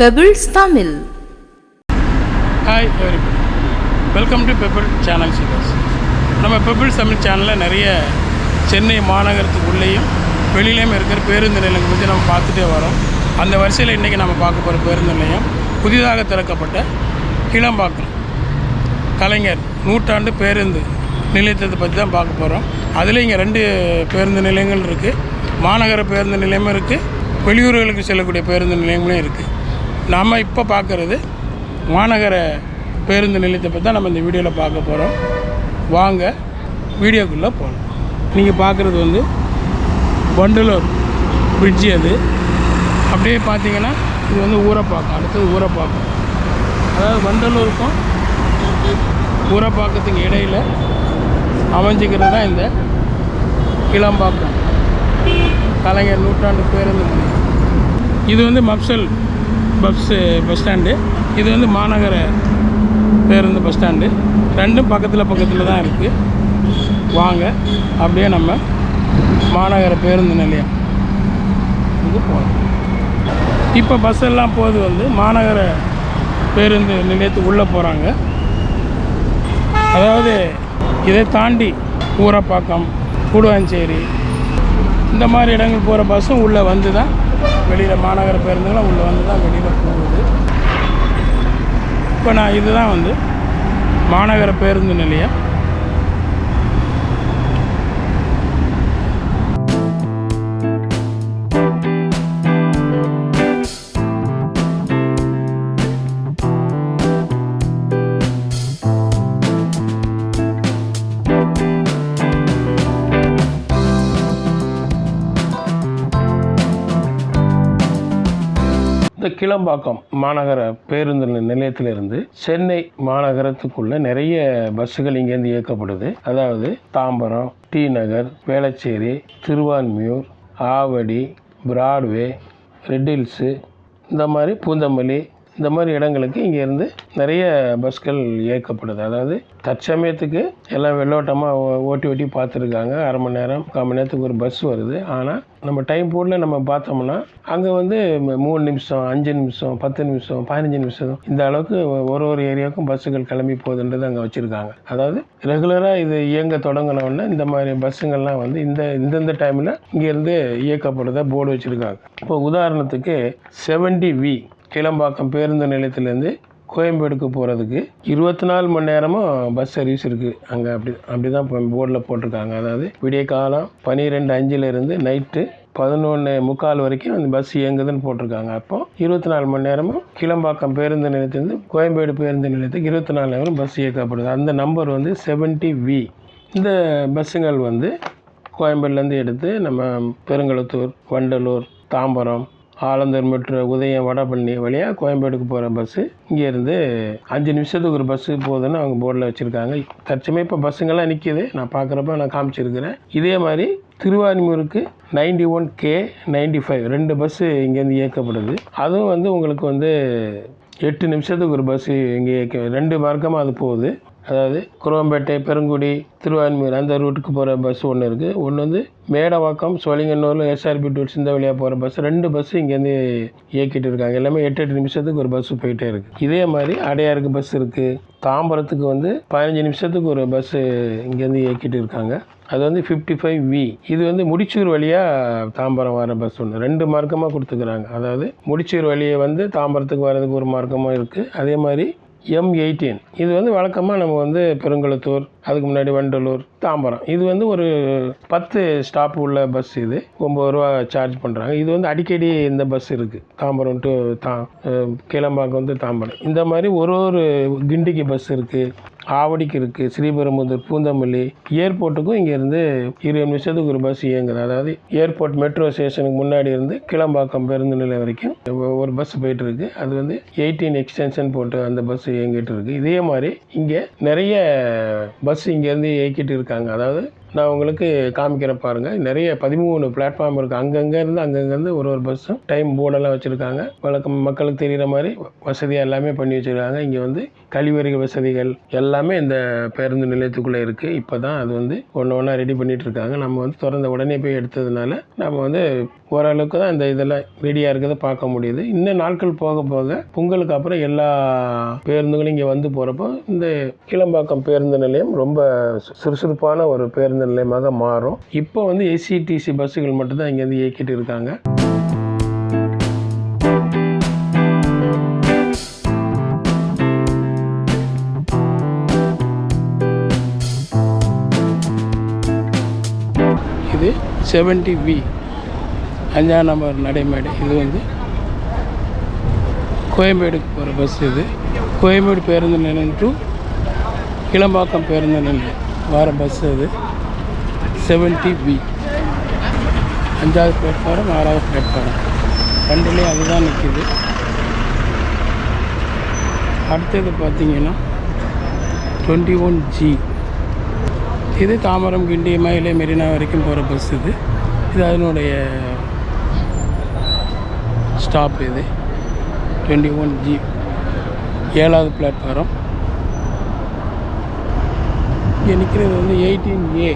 Pebbles Tamil hi everybody welcome to pebble channel serious நம்ம pebbles Tamil சேனலில் நிறைய சென்னை மாநகரத்துக்கு உள்ளேயும் வெளியிலையும் இருக்கிற பேருந்து நிலையங்களை பற்றி நம்ம பார்த்துட்டே வரோம். அந்த வரிசையில் இன்றைக்கி நம்ம பார்க்க போகிற பேருந்து நிலையம் புதிதாக திறக்கப்பட்ட கிளம்பாக்கம். கலைஞர் நூற்றாண்டு பேருந்து நிலையத்தை பற்றி தான் பார்க்க போகிறோம் அதில் இங்கே ரெண்டு பேருந்து நிலையங்கள் இருக்குது மாநகர பேருந்து நிலையமும் இருக்குது வெளியூர்களுக்கு செல்லக்கூடிய பேருந்து நிலையங்களும் இருக்குது நாம் இப்போ பார்க்குறது மாநகர பேருந்து நிலையத்தை பற்றி தான் நம்ம இந்த வீடியோவில் பார்க்க போகிறோம் வாங்க வீடியோக்குள்ளே போகலாம் நீங்கள் பார்க்குறது வந்து வண்டலூர் பிரிட்ஜி அது. அப்படியே பார்த்தீங்கன்னா இது வந்து ஊரப்பாக்கம் அடுத்தது ஊரப்பாக்கம். அதாவது வண்டலூருக்கும் ஊரப்பாக்கத்துக்கு இடையில் அமைஞ்சிக்கிறது தான் இந்த கிளம்பாக்கம் கலைஞர் நூற்றாண்டு பேருந்து இது வந்து மப்சல் பஸ்ஸு பஸ் ஸ்டாண்டு. இது வந்து மாநகர பேருந்து பஸ் ஸ்டாண்டு. ரெண்டும் பக்கத்தில் பக்கத்தில் தான் இருக்குது வாங்க. அப்படியே நம்ம மாநகர பேருந்து நிலையம் இது போகலாம் இப்போ பஸ் எல்லாம் போது வந்து மாநகர பேருந்து நிலையத்துக்கு உள்ளே போகிறாங்க அதாவது இதை தாண்டி ஊரப்பாக்கம் கூடுவாஞ்சேரி இந்த மாதிரி இடங்கள் போகிற பஸ்ஸும் உள்ளே வந்து தான் வெளியில் மாநகர பேருந்துகளும் உள்ளே வந்து தான் வெளியில் போகுது. இப்போ நான் இதுதான் வந்து மாநகர பேருந்து நிலையம். கிளம்பாக்கம் மாநகர பேருந்து நிலையத்திலிருந்து சென்னை மாநகரத்துக்குள்ள நிறைய பஸ்ஸுகள் இங்கேருந்து இயக்கப்படுது. அதாவது Tambaram T Nagar Velachery Thiruvanmiyur Avadi Broadway red hills இந்த மாதிரி பூந்தமல்லி இந்த மாதிரி இடங்களுக்கு இங்கேருந்து நிறைய பஸ்கள் இயக்கப்படுது. அதாவது தற்சமயத்துக்கு எல்லாம் வெள்ளோட்டமாக ஓட்டி ஓட்டி பார்த்துருக்காங்க. அரை மணி நேரம் கால் மணி நேரத்துக்கு ஒரு பஸ் வருது. ஆனால் நம்ம டைம் போர்டில் நம்ம பார்த்தோம்னா அங்கே வந்து மூணு நிமிஷம் அஞ்சு நிமிஷம் பத்து நிமிஷம் பதினஞ்சு நிமிஷம் இந்த அளவுக்கு ஒரு ஒரு ஏரியாவுக்கும் பஸ்ஸுகள் கிளம்பி போகுதுன்றது அங்கே வச்சுருக்காங்க. அதாவது ரெகுலராக இது இயங்க தொடங்கினோடனே இந்த மாதிரி பஸ்ஸுங்கள்லாம் வந்து இந்த இந்தந்த டைமில் இங்கேருந்து இயக்கப்படுதா போர்டு வச்சுருக்காங்க. இப்போ உதாரணத்துக்கு செவன்டி வி கிளம்பாக்கம் பேருந்து நிலையத்திலேருந்து கோயம்பேடுக்கு போகிறதுக்கு இருபத்தி நாலு மணி நேரமும் பஸ் சர்வீஸ் இருக்குது அங்கே அப்படி அப்படி தான் இப்போ போர்டில் போட்டிருக்காங்க. அதாவது விடிய காலம் பன்னிரெண்டு அஞ்சுலேருந்து நைட்டு பதினொன்று முக்கால் வரைக்கும் அந்த பஸ் இயங்குதுன்னு போட்டிருக்காங்க. அப்போ இருபத்தி நாலு மணி நேரமும் கிளம்பாக்கம் பேருந்து நிலையத்திலேருந்து கோயம்பேடு பேருந்து நிலையத்துக்கு இருபத்தி நாலு நேரம் பஸ் இயக்கப்படுது. அந்த நம்பர் வந்து செவன்ட்டி வி இந்த பஸ்ஸுங்கள் வந்து கோயம்பேடுலேருந்து எடுத்து நம்ம பெருங்களத்தூர் வண்டலூர் தாம்பரம் ஆலந்தூர் மெட்ரோ உதயம் வடபழனி வழியாக கோயம்பேடுக்கு போகிற பஸ்ஸு இங்கேருந்து அஞ்சு நிமிஷத்துக்கு ஒரு பஸ்ஸு போகுதுன்னு அவங்க போர்டில் வச்சுருக்காங்க. தற்சமயம் இப்போ பஸ்ஸுங்கெல்லாம் நிற்கிது நான் பார்க்குறப்ப நான் காமிச்சிருக்கிறேன். இதே மாதிரி திருவான்மியூருக்கு ninety one K ninety five ரெண்டு பஸ்ஸு இங்கேருந்து இயக்கப்படுது. அதுவும் வந்து உங்களுக்கு வந்து எட்டு நிமிஷத்துக்கு ஒரு பஸ்ஸு இங்கே இயக்க ரெண்டு மார்க்கமாக அது போகுது. அதாவது குரோம்பேட்டை பெருங்குடி திருவான்மையூர் அந்த ரூட்டுக்கு போகிற பஸ் ஒன்று இருக்குது ஒன்று வந்து மேடவாக்கம் சோழிங்கநல்லூர் எஸ்ஆர்பி டூல்ஸ் இந்த வழியாக போகிற பஸ் ரெண்டு பஸ் இங்கேருந்து இயக்கிட்டு இருக்காங்க. எல்லாமே எட்டு எட்டு நிமிஷத்துக்கு ஒரு பஸ்ஸு போயிட்டே இருக்குது இதே மாதிரி அடையாருக்கு பஸ் இருக்குது தாம்பரத்துக்கு வந்து பதினஞ்சு நிமிஷத்துக்கு ஒரு பஸ்ஸு இங்கேருந்து இயக்கிட்டு இருக்காங்க. அது வந்து ஃபிஃப்டி ஃபைவ் வி இது வந்து முடிச்சூர் வழியாக தாம்பரம் வர பஸ் ஒன்று ரெண்டு மார்க்கமாக கொடுத்துக்கிறாங்க. அதாவது முடிச்சூர் வழியை வந்து தாம்பரத்துக்கு வர்றதுக்கு ஒரு மார்க்கமாக இருக்குது அதே மாதிரி எம் எயிட்டீன் இது வந்து வழக்கமாக நம்ம வந்து பெருங்குளத்தூர் அதுக்கு முன்னாடி வண்டலூர் தாம்பரம். இது வந்து ஒரு பத்து ஸ்டாப் உள்ள பஸ் இது. ஒம்பது ரூபா சார்ஜ் பண்ணுறாங்க இது வந்து அடிக்கடி இந்த பஸ் இருக்குது தாம்பரம் டு தா அஹ் கிளம்பாக்கம் வந்து தாம்பரம். இந்த மாதிரி ஒரு ஒரு கிண்டிக்கு பஸ் இருக்குது ஆவடிக்கு இருக்குது ஸ்ரீபெரும்புதூர் பூந்தமல்லி ஏர்போர்ட்டுக்கும் இங்கேருந்து இருபது நிமிஷத்துக்கு ஒரு பஸ் இயங்குது. அதாவது ஏர்போர்ட் மெட்ரோ ஸ்டேஷனுக்கு முன்னாடி இருந்து கிளம்பாக்கம் பேருந்து நிலையம் வரைக்கும் ஒரு பஸ் போயிட்டு இருக்கு. அது வந்து எயிட்டீன் எக்ஸ்டென்ஷன் போட்டு அந்த பஸ் இயங்கிட்டு இருக்கு. இதே மாதிரி இங்கே நிறைய பஸ் பஸ் இங்கேருந்து இயக்கிட்டு இருக்காங்க. அதாவது நான் உங்களுக்கு காமிக்கிறேன் பாருங்கள் நிறைய பதிமூணு பிளாட்ஃபார்ம் இருக்குது அங்கங்கேருந்து அங்கங்கேருந்து ஒரு ஒரு பஸ்ஸும் டைம் போர்டெல்லாம் வச்சுருக்காங்க. வழக்கம் மக்களுக்கு தெரிகிற மாதிரி வசதியாக எல்லாமே பண்ணி வச்சுருக்காங்க. இங்கே வந்து கழிவறை வசதிகள் எல்லாமே இந்த பேருந்து நிலையத்துக்குள்ளே இருக்குது இப்போ தான் அது வந்து ஒன்று ஒன்றா ரெடி பண்ணிகிட்டு இருக்காங்க. நம்ம வந்து திறந்த உடனே போய் எடுத்ததுனால நம்ம வந்து ஓரளவுக்கு தான் இந்த இதெல்லாம் ரெடியாக இருக்கிறத பார்க்க முடியுது. இன்னும் நாட்கள் போக போக பொங்கலுக்கு அப்புறம் எல்லா பேருந்துகளும் இங்கே வந்து போகிறப்போ இந்த கிளம்பாக்கம் பேருந்து நிலையம் ரொம்ப சு- சுறுசுறுப்பான ஒரு பேருந்து நிலையமாக மாறும். இப்போ வந்து எஸ்சிடிசி பஸ்ஸுகள் மட்டும்தான் இங்கேருந்து இயக்கிட்டு இருக்காங்க. இது செவன்டி வி அஞ்சாம் நம்பர் நடைமேடை. இது வந்து கோயம்பேடுக்கு போகிற பஸ் இது. கோயம்பேடு பேருந்து நிலையம் டு கிளம்பாக்கம் பேருந்து நிலையம் வர பஸ் அது செவன்டி பி அஞ்சாவது பிளாட்ஃபாரம் ஆறாவது பிளாட்ஃபாரம் ரெண்டுலேயும் அதுதான் நிற்கிது அடுத்தது பார்த்தீங்கன்னா டுவெண்ட்டி ஒன் ஜி இது தாமரம் கிண்டி மயிலை மெரினா வரைக்கும் போகிற பஸ் இது. இது அதனுடைய ஸ்டாப் இது. டுவெண்ட்டி ஒன் ஜி ஏழாவது பிளாட்ஃபாரம் இங்கே நிற்கிறது வந்து எயிட்டீன் ஏ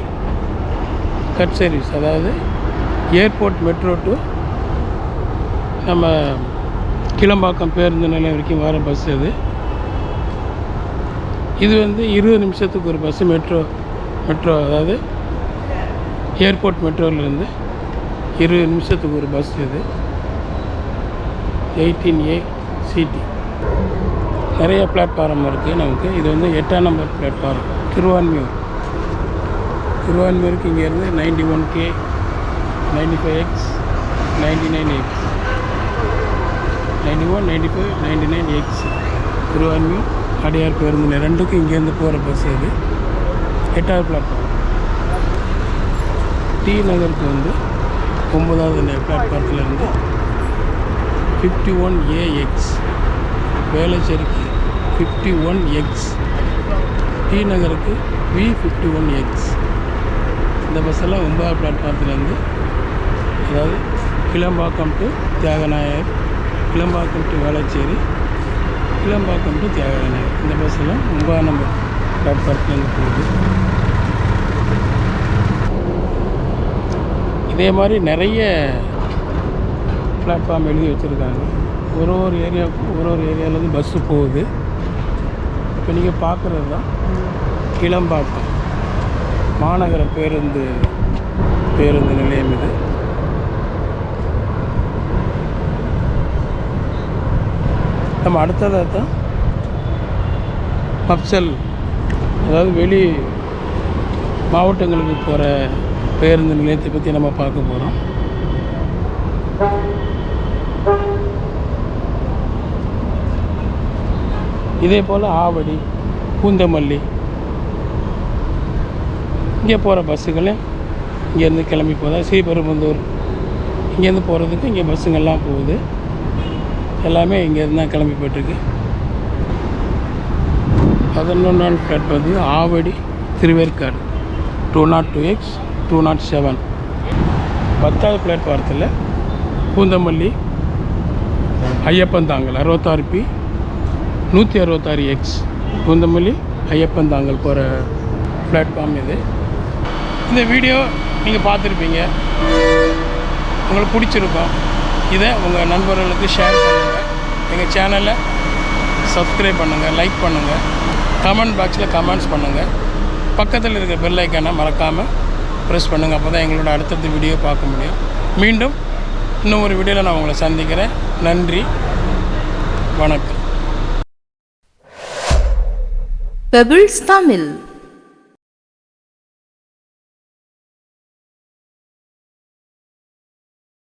கட் சர்வீஸ் அதாவது ஏர்போர்ட் மெட்ரோ டு நம்ம கிளம்பாக்கம் பேருந்து நிலையம் வரைக்கும் வர பஸ் இது. இது வந்து இருபது நிமிஷத்துக்கு ஒரு பஸ்ஸு மெட்ரோ மெட்ரோ அதாவது ஏர்போர்ட் மெட்ரோவிலேருந்து இருபது நிமிஷத்துக்கு ஒரு பஸ் இது. Eighteen A CD. நிறைய பிளாட்ஃபாரம் இருக்குது நமக்கு. இது வந்து எட்டாம் நம்பர் பிளாட்ஃபாரம் திருவான்மியூர். திருவான்மியூருக்கு இங்கேருந்து ninety one K ninety five X ninety nine X ninety one ninety five ninety nine X Thiruvanmiyur Adyar பேருந்து ரெண்டுக்கும் இங்கேருந்து போகிற பஸ் இது. எட்டாவது பிளாட்ஃபார்ம் டி நகருக்கு வந்து ஒம்பதாவது பிளாட்ஃபார்த்துலேருந்து ஃபிஃப்டி ஒன் ஏஎக்ஸ் வேளச்சேரிக்கு ஃபிஃப்டி ஒன் எக்ஸ் டி நகருக்கு வி ஃபிஃப்டி ஒன் எக்ஸ் இந்த பஸ்ஸெல்லாம் ஒன்பதாம் பிளாட்ஃபார்த்துலேருந்து அதாவது Kilambakkam to Thiyaganayar Kilambakkam to Velachery Kilambakkam to Thiyaganayar இந்த பஸ்ஸெல்லாம் ஒன்பதாம் நம்பர் பிளாட்ஃபார்த்துலேருந்து போகுது. இதே மாதிரி நிறைய பிளாட்ஃபார்ம் எழுதி வச்சுருக்காங்க. ஒரு ஒரு ஏரியாவுக்கும் ஒரு ஒரு ஏரியாவிலேருந்து பஸ்ஸு போகுது. இப்போ நீங்கள் பார்க்குறது தான் கிளம்பாக்கம். மாநகர பேருந்து பேருந்து நிலையம் இது. நம்ம அடுத்ததாக தான் மப்சல் அதாவது வெளி மாவட்டங்களுக்கு போகிற பேருந்து நிலையத்தை பற்றி நம்ம பார்க்க போகிறோம் இதே போல் ஆவடி பூந்தமல்லி. இங்கே போகிற பஸ்ஸுகளும் இங்கேருந்து கிளம்பி போதா ஸ்ரீபெரும்புந்தூர் இங்கேருந்து போகிறதுக்கு இங்கே பஸ்ஸுங்கள்லாம் போகுது. எல்லாமே இங்கேருந்து தான் கிளம்பி போயிட்டுருக்கு. பதினொன்றாம் பிளாட் வந்து Avadi Thiruverkadu. Two naught two X two naught seven பத்தாவது பிளாட்பாரத்தில் பூந்தமல்லி ஐயப்பன் தாங்கல் அறுபத்தாறு பி நூற்றி அறுபத்தாறு எக்ஸ் பூந்தமல்லி ஐயப்பந்தாங்கல் போகிற பிளாட்ஃபார்ம் இது. இந்த வீடியோ நீங்கள் பார்த்துருப்பீங்க. உங்களுக்கு பிடிச்சிருக்கோம். இதை உங்கள் நண்பர்களுக்கு ஷேர் பண்ணுங்கள் எங்கள் சேனலை சப்ஸ்கிரைப் பண்ணுங்கள் லைக் பண்ணுங்கள் கமெண்ட் பாக்ஸில் கமெண்ட்ஸ் பண்ணுங்கள் பக்கத்தில் இருக்கிற பெல் ஐக்கானை மறக்காமல் ப்ரெஸ் பண்ணுங்கள் அப்போ தான் எங்களோட அடுத்தடுத்த வீடியோ பார்க்க முடியும். மீண்டும் இன்னும் ஒரு வீடியோவில் நான் உங்களை சந்திக்கிறேன். நன்றி. வணக்கம். பெபிள்ஸ் தமிழ்